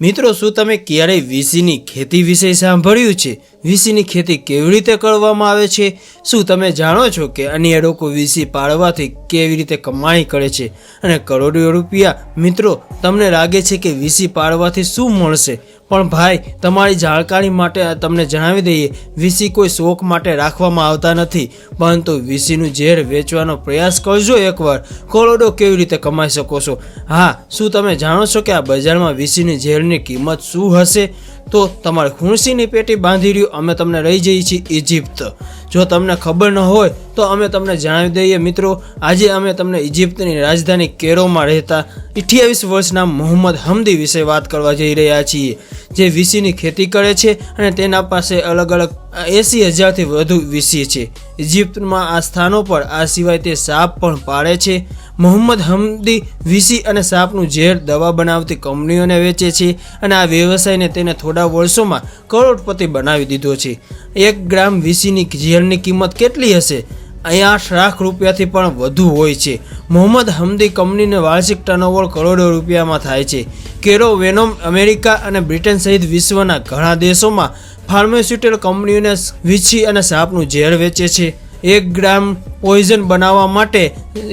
મિત્રો, શું તમે ક્યારેય વીસીની ખેતી વિશે સાંભળ્યું છે? વીસીની ખેતી કેવી રીતે કરવામાં આવે છે? શું તમે જાણો છો કે અન્ય લોકો વીસી પાળવાથી કેવી રીતે કમાણી કરે છે? અને કરોડો રૂપિયા મિત્રો, તમને લાગે છે કે વીસી પાળવાથી શું મળશે? પણ ભાઈ, તમારી જાણકારી માટે તમને જણાવી દઈએ, વીસી કોઈ શોખ માટે રાખવામાં આવતા નથી, પરંતુ વીસીનું ઝેર વેચવાનો પ્રયાસ કરજો એકવાર. કરોડો કેવી રીતે કમાઈ શકો છો? હા, શું તમે જાણો છો કે આ બજારમાં વીસીની ઝેરની કિંમત શું હશે? તો તમારે ખુણસીની પેટી બાંધી રહ્યું, અમે તમને રહી જઈએ છીએ ઇજિપ્ત જો તમને ખબર ન હોય, તો અમે તમને જણાવી દઈએ. મિત્રો, આજે અમે તમને ઇજિપ્તની રાજધાની કેરોમાં રહેતા અઠ્યાવીસ વર્ષના મોહમ્મદ હમદી વિશે વાત કરવા જઈ રહ્યા છીએ, જે વીસીની ખેતી કરે છે અને તેના પાસે અલગ અલગ એંસી હજારથી વધુ વીસી છે. ઇજિપ્તમાં આ સ્થાનો પર આ સિવાય તે સાપ પણ પાળે છે. મોહમ્મદ હમદી વીસી અને સાપનું ઝેર દવા બનાવતી કંપનીઓને વેચે છે અને આ વ્યવસાયને તેને થોડા વર્ષોમાં કરોડપતિ બનાવી દીધો છે. એક ગ્રામ વીસીની ઝેરની કિંમત કેટલી હશે? અહીંયા આઠ લાખ રૂપિયાથી પણ વધુ હોય છે. મોહમ્મદ હમદી કંપનીને વાર્ષિક ટર્નઓવર કરોડો રૂપિયામાં થાય છે. કેરો વેનોમ અમેરિકા અને બ્રિટન સહિત વિશ્વના ઘણા દેશોમાં ફાર્માસ્યુટિકલ કંપનીઓને વીછી અને સાપનું ઝેર વેચે છે. એક ગ્રામ પોઈઝન બનાવવા માટે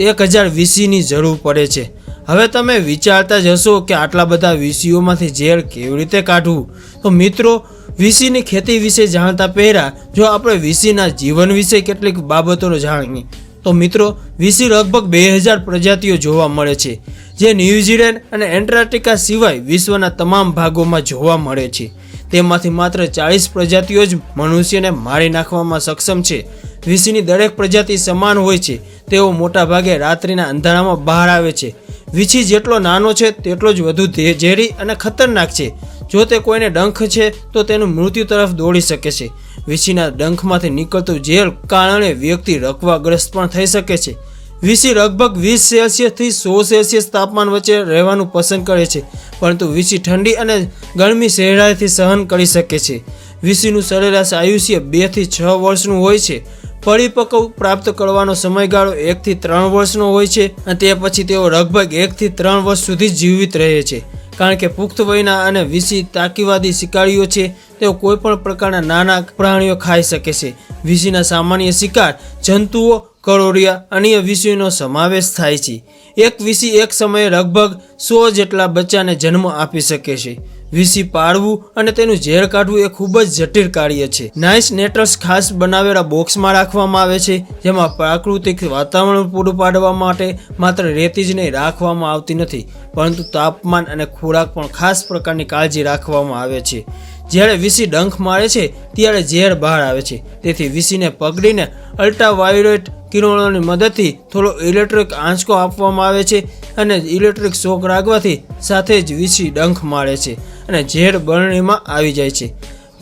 એક હજાર વીસીની જરૂર પડે છે. હવે તમે વિચારતા જ હશો કે આટલા બધા વીસીઓમાંથી ઝેર કેવી રીતે કાઢવું? તો મિત્રો, વીસીની ખેતી વિશે જાણતા પહેલાં જો આપણે વીસીના જીવન વિશે કેટલીક બાબતોનો જાણીએ, તો મિત્રો, વીસી લગભગ બે હજાર પ્રજાતિઓ જોવા મળે છે, જે ન્યૂઝીલેન્ડ અને એન્ટાર્કટિકા સિવાય વિશ્વના તમામ ભાગોમાં જોવા મળે છે. તેમાંથી માત્ર ચાળીસ પ્રજાતિઓ જ મનુષ્યને મારી નાખવામાં સક્ષમ છે. વીસીની દરેક પ્રજાતિ સમાન હોય છે. તેઓ મોટાભાગે રાત્રિના અંધારામાં બહાર આવે છે. વીછી જેટલો નાનો છે, તેટલો જ વધુ ઝેરી અને ખતરનાક છે. જો તે કોઈને ડંખ છે, તો તેનું મૃત્યુ તરફ દોડી શકે છે. વીછીના ડંખમાંથી નીકળતું ઝેર કારણે વ્યક્તિ રકવાગ્રસ્ત પણ થઈ શકે છે. વીસી લગભગ વીસ સેલ્સિયસથી સો સેલ્સિયસ તાપમાન વચ્ચે રહેવાનું પસંદ કરે છે, પરંતુ વીસી ઠંડી અને ગરમી સહેલાઈથી સહન કરી શકે છે. વીસીનું સરેરાશ આયુષ્ય બેથી છ વર્ષનું હોય છે. પરિપક્વ પ્રાપ્ત કરવાનો સમયગાળો એકથી ત્રણ વર્ષનો હોય છે અને તે પછી તેઓ લગભગ એકથી ત્રણ વર્ષ સુધી જીવિત રહે છે. કારણ કે પુખ્ત વયના અને વિસી તાકીવાદી શિકારીઓ છે, તેઓ કોઈપણ પ્રકારના નાના પ્રાણીઓ ખાઈ શકે છે. વિસીના સામાન્ય શિકાર જંતુઓ કરોડિયા અન્ય વિષયનો સમાવેશ થાય છે. એક વિષય એક સમયે લગભગ સો જેટલા બચ્ચાને જન્મ આપી શકે છે. વિસી પાળવું અને તેનું ઝેર કાઢવું એ ખૂબ જ જટિલ કાર્ય છે. નાઇસ નેટર્સ ખાસ બનાવેલા બોક્સમાં રાખવામાં આવે છે, જેમાં પ્રાકૃતિક વાતાવરણ પૂરું પાડવા માટે માત્ર રેતી જ નહીં, રાખવામાં આવતી નથી. પરંતુ તાપમાન અને ખોરાક પણ ખાસ પ્રકારની કાળજી રાખવામાં આવે છે. જ્યારે વિસી ડંખ મારે છે, ત્યારે ઝેર બહાર આવે છે. તેથી વિસીને પકડીને અલ્ટ્રાવાયોલેટ કિરણોની મદદથી થોડો ઇલેક્ટ્રિક આંચકો આપવામાં આવે છે અને ઇલેક્ટ્રિક શોક રાખવાથી સાથે જ વીસી ડંખ મારે છે અને ઝેર બરણીમાં આવી જાય છે.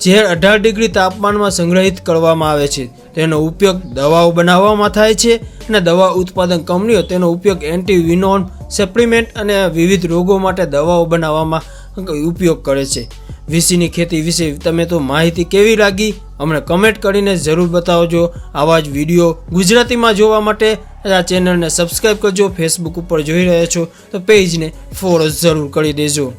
ઝેર અઢાર ડિગ્રી તાપમાનમાં સંગ્રહિત કરવામાં આવે છે. તેનો ઉપયોગ દવાઓ બનાવવામાં થાય છે અને દવા ઉત્પાદન કંપનીઓ તેનો ઉપયોગ એન્ટીવિનોન સપ્લિમેન્ટ અને વિવિધ રોગો માટે દવાઓ બનાવવામાં ઉપયોગ કરે છે. વીસીની ખેતી વિશે તમે તો માહિતી કેવી લાગી? અમને કમેન્ટ કરીને જરૂર બતાવજો. આવા જ વીડિયો ગુજરાતીમાં જોવા માટે આ ચેનલને સબસ્ક્રાઈબ કરજો. ફેસબુક ઉપર જોઈ રહ્યા છો તો પેજને ફોલો જરૂર કરી દેજો.